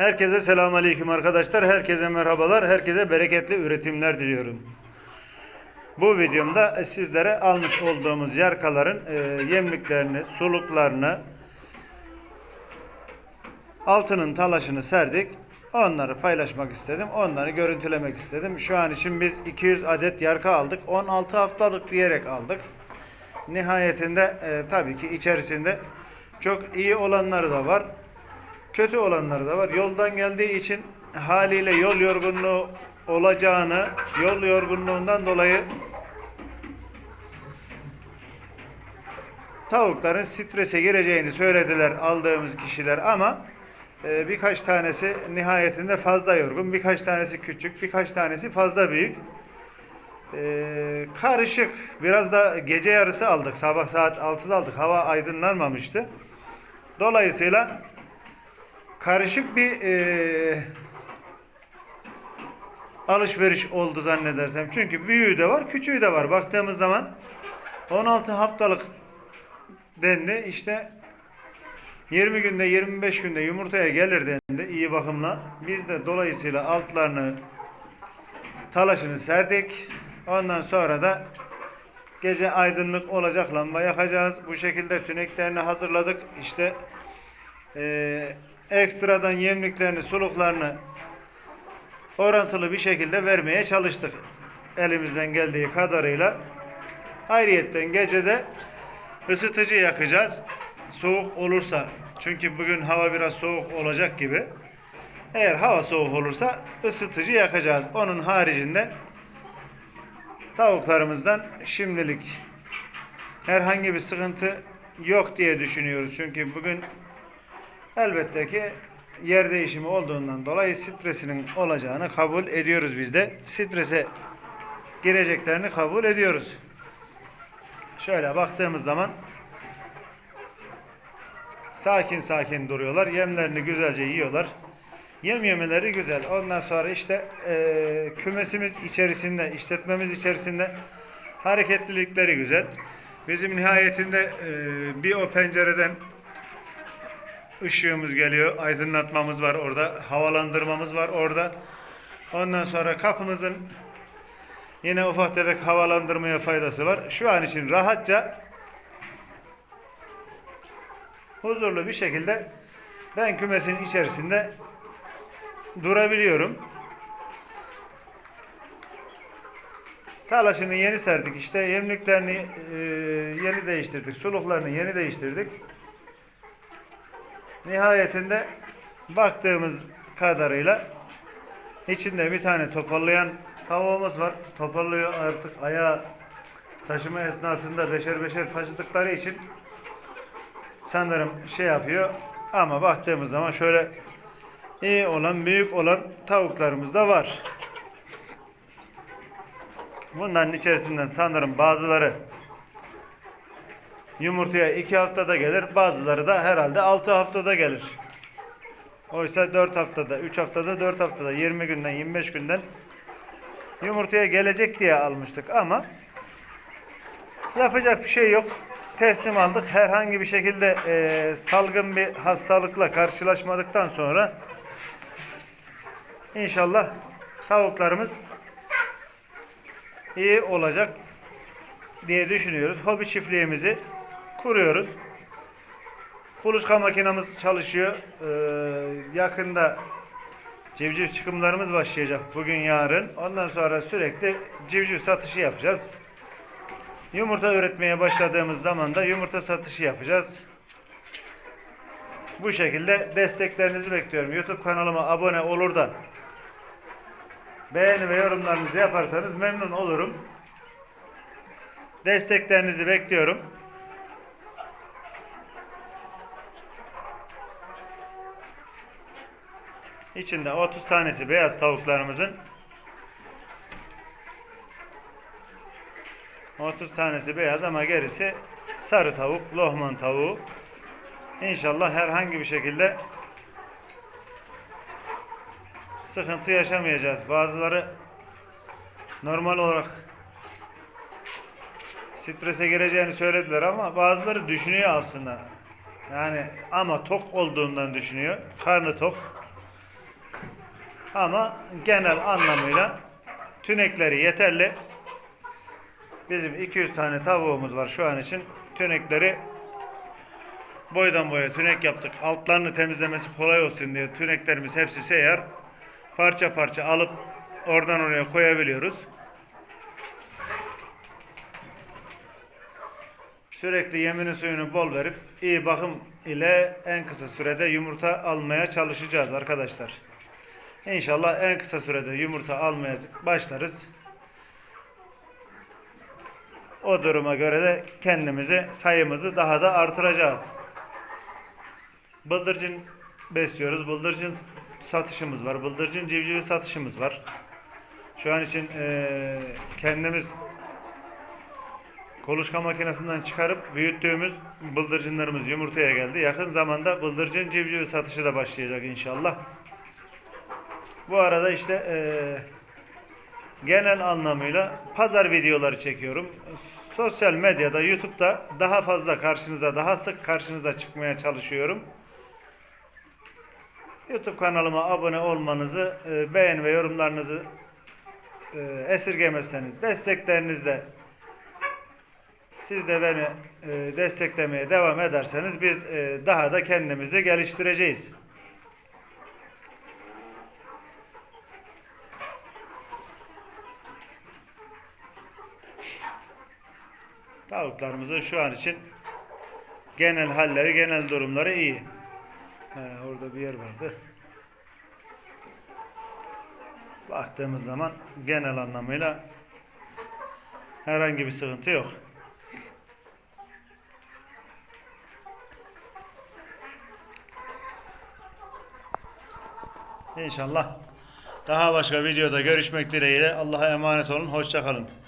Herkese selamünaleyküm arkadaşlar. Herkese merhabalar. Herkese bereketli üretimler diliyorum. Bu videomda sizlere almış olduğumuz yarkaların e, yemliklerini, suluklarını, altının talaşını serdik. Onları paylaşmak istedim. Onları görüntülemek istedim. Şu an için biz 200 adet yarka aldık. 16 haftalık diyerek aldık. Nihayetinde e, tabii ki içerisinde çok iyi olanları da var. Kötü olanları da var. Yoldan geldiği için haliyle yol yorgunluğu olacağını, yol yorgunluğundan dolayı tavukların strese gireceğini söylediler aldığımız kişiler ama e, birkaç tanesi nihayetinde fazla yorgun, birkaç tanesi küçük, birkaç tanesi fazla büyük. E, karışık. Biraz da gece yarısı aldık. Sabah saat 6'da aldık. Hava aydınlanmamıştı. Dolayısıyla karışık bir e, alışveriş oldu zannedersem. Çünkü büyüğü de var, küçüğü de var. Baktığımız zaman 16 haftalık dendi. İşte 20 günde 25 günde yumurtaya gelir dendi iyi bakımla. Biz de dolayısıyla altlarını talaşını serdik. Ondan sonra da gece aydınlık olacak lamba yakacağız. Bu şekilde tüneklerini hazırladık. İşte eee, ekstradan yemliklerini, suluklarını orantılı bir şekilde vermeye çalıştık. Elimizden geldiği kadarıyla. Ayrıyetten gecede ısıtıcı yakacağız. Soğuk olursa. Çünkü bugün hava biraz soğuk olacak gibi. Eğer hava soğuk olursa ısıtıcı yakacağız. Onun haricinde tavuklarımızdan şimdilik herhangi bir sıkıntı yok diye düşünüyoruz. Çünkü bugün elbette ki yer değişimi olduğundan dolayı stresinin olacağını kabul ediyoruz biz de. Strese gireceklerini kabul ediyoruz. Şöyle baktığımız zaman sakin sakin duruyorlar. Yemlerini güzelce yiyorlar. Yem yemeleri güzel. Ondan sonra işte eee, kümesimiz içerisinde, işletmemiz içerisinde hareketlilikleri güzel. Bizim nihayetinde eee, bir o pencereden ışığımız geliyor. Aydınlatmamız var orada. Havalandırmamız var orada. Ondan sonra kapımızın yine ufak tefek havalandırmaya faydası var. Şu an için rahatça huzurlu bir şekilde ben kümesin içerisinde durabiliyorum. Talaşını yeni serdik işte yemliklerini e, yeni değiştirdik, suluklarını yeni değiştirdik. Nihayetinde baktığımız kadarıyla içinde bir tane toparlayan tavuğumuz var. Toparlıyor artık ayağı taşıma esnasında beşer beşer taşıdıkları için sanırım şey yapıyor. Ama baktığımız zaman şöyle iyi olan, büyük olan tavuklarımız da var. Bunların içerisinden sanırım bazıları yumurtaya 2 haftada gelir, bazıları da herhalde 6 haftada gelir. Oysa 4 haftada, 3 haftada, 4 haftada, 20 günden, 25 günden yumurtaya gelecek diye almıştık ama yapacak bir şey yok. Teslim aldık. Herhangi bir şekilde eee, salgın bir hastalıkla karşılaşmadıktan sonra inşallah tavuklarımız iyi olacak diye düşünüyoruz. Hobi çiftliğimizi kuruyoruz. Kuluçka makinamız çalışıyor. Ee, yakında civciv çıkımlarımız başlayacak bugün yarın. Ondan sonra sürekli civciv satışı yapacağız. Yumurta üretmeye başladığımız zaman da yumurta satışı yapacağız. Bu şekilde desteklerinizi bekliyorum. YouTube kanalıma abone olur da beğeni ve yorumlarınızı yaparsanız memnun olurum. Desteklerinizi bekliyorum. İçinde 30 tanesi beyaz tavuklarımızın 30 tanesi beyaz ama gerisi sarı tavuk, lohman tavuğu. İnşallah herhangi bir şekilde sıkıntı yaşamayacağız. Bazıları normal olarak strese gireceğini söylediler ama bazıları düşünüyor aslında. Yani ama tok olduğundan düşünüyor. Karnı tok. Ama genel anlamıyla tünekleri yeterli. Bizim 200 tane tavuğumuz var şu an için. Tünekleri boydan boya tünek yaptık. Altlarını temizlemesi kolay olsun diye tüneklerimiz hepsi seyyar. Parça parça alıp oradan oraya koyabiliyoruz. Sürekli yemini suyunu bol verip iyi bakım ile en kısa sürede yumurta almaya çalışacağız arkadaşlar. İnşallah en kısa sürede yumurta almaya başlarız. O duruma göre de kendimizi sayımızı daha da artıracağız. Bıldırcın besliyoruz. Bıldırcın satışımız var. Bıldırcın civcivi satışımız var. Şu an için eee, kendimiz kuluçka makinesinden çıkarıp büyüttüğümüz bıldırcınlarımız yumurtaya geldi. Yakın zamanda bıldırcın civcivi satışı da başlayacak inşallah. Bu arada işte eee, genel anlamıyla pazar videoları çekiyorum. Sosyal medyada, YouTube'da daha fazla karşınıza, daha sık karşınıza çıkmaya çalışıyorum. YouTube kanalıma abone olmanızı, e, beğen ve yorumlarınızı e, esirgemezseniz, desteklerinizle siz de beni e, desteklemeye devam ederseniz biz e, daha da kendimizi geliştireceğiz. Tavuklarımızın şu an için genel halleri, genel durumları iyi. He, orada bir yer vardı. Baktığımız zaman genel anlamıyla herhangi bir sıkıntı yok. İnşallah daha başka videoda görüşmek dileğiyle Allah'a emanet olun. Hoşça kalın.